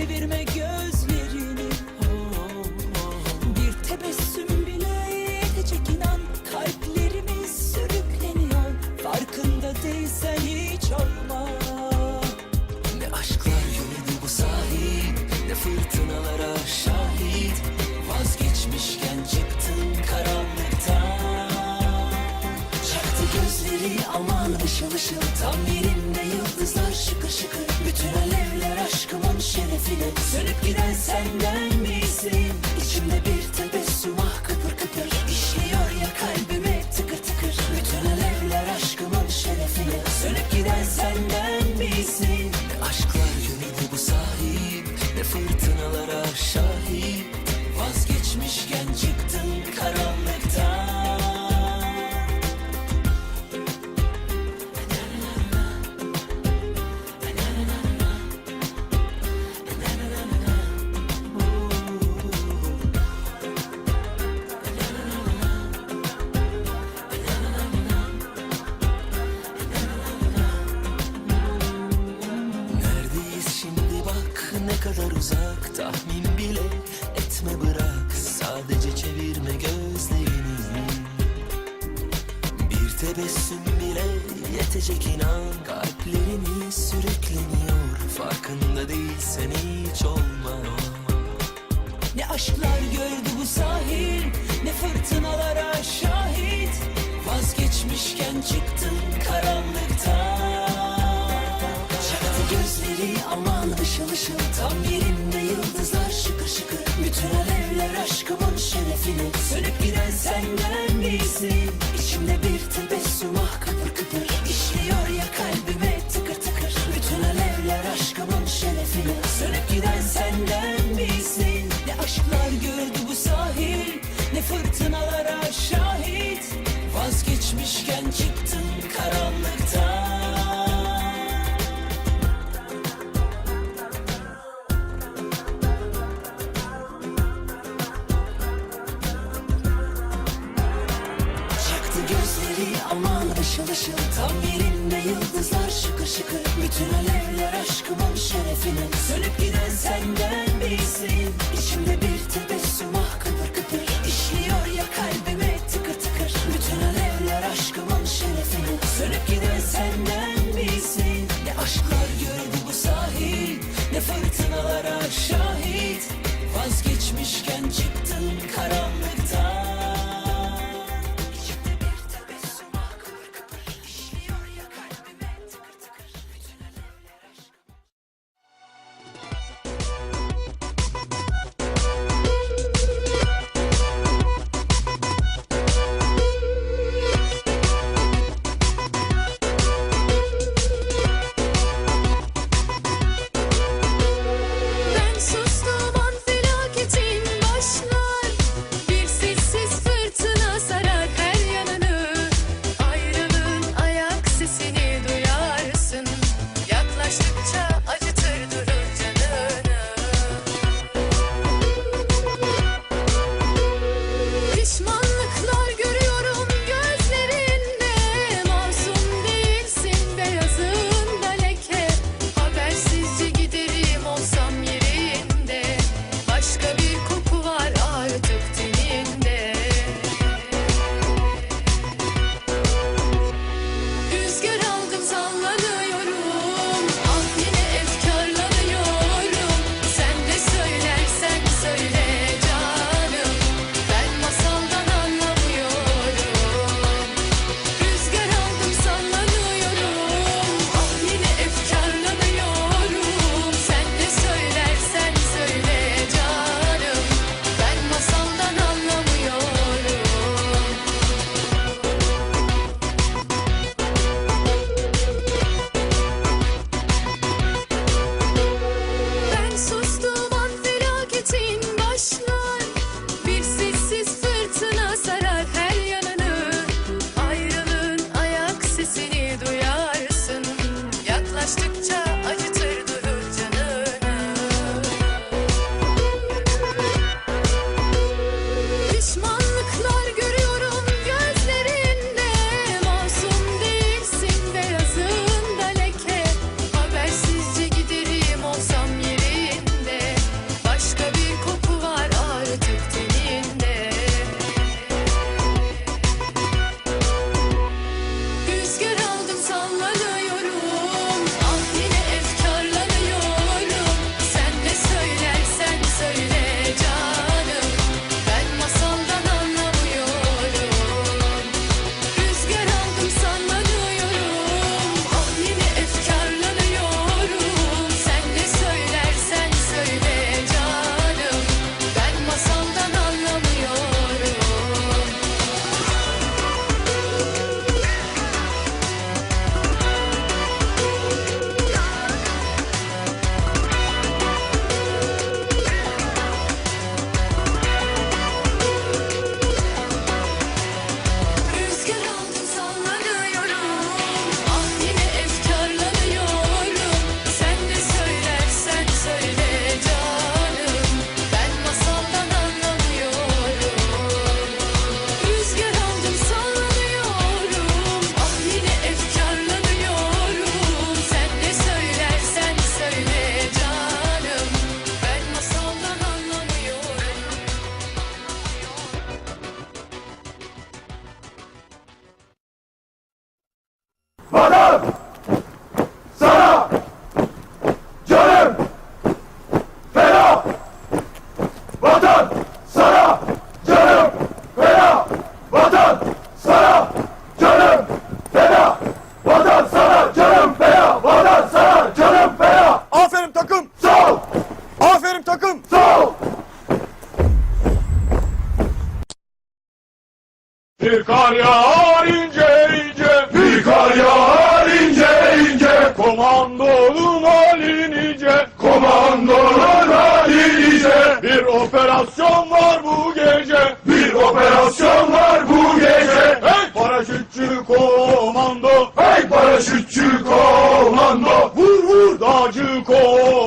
çevirme gözlerini gözleri aman ışıl ışıl Tam yerinde yıldızlar şıkır şıkır Bütün alevler aşkımın şerefine Sönüp giden senden misin? İçimde bir tebessüm kadar uzak Tahmin bile etme bırak. Sadece çevirme gözlerini. Bir tebessüm bile yetecek inan. Kalplerimiz sürükleniyor. Farkında değilsen hiç olma. Ne aşklar gördü bu sahil Ne fırtınalara şahit. Vazgeçmişken çıktın karanlıktan gözleri aman ışıl ışıl Tam yerinde yıldızlar gözleri aman ışıl ışıl Tam yerinde yıldızlar şıkır şıkır Bütün alevler aşkımın şerefine Sönüp giden senden misin? İçimde bir tebessüm ah kıpır vatan sana! Canım! Feda! Vatan! Sana! Canım! Feda! Vatan! Sana! Canım! Feda! Vatan sana! Canım feda! Vatan sana! Canım feda! Aferin takım. sol Aferin takım. sol Bir kar yağar ince Komandolara denize bir operasyon var bu gece. Bir operasyon var bu gece. Hey paraşütçü komando. Hey paraşütçü komando. Vur vur dağcı komando.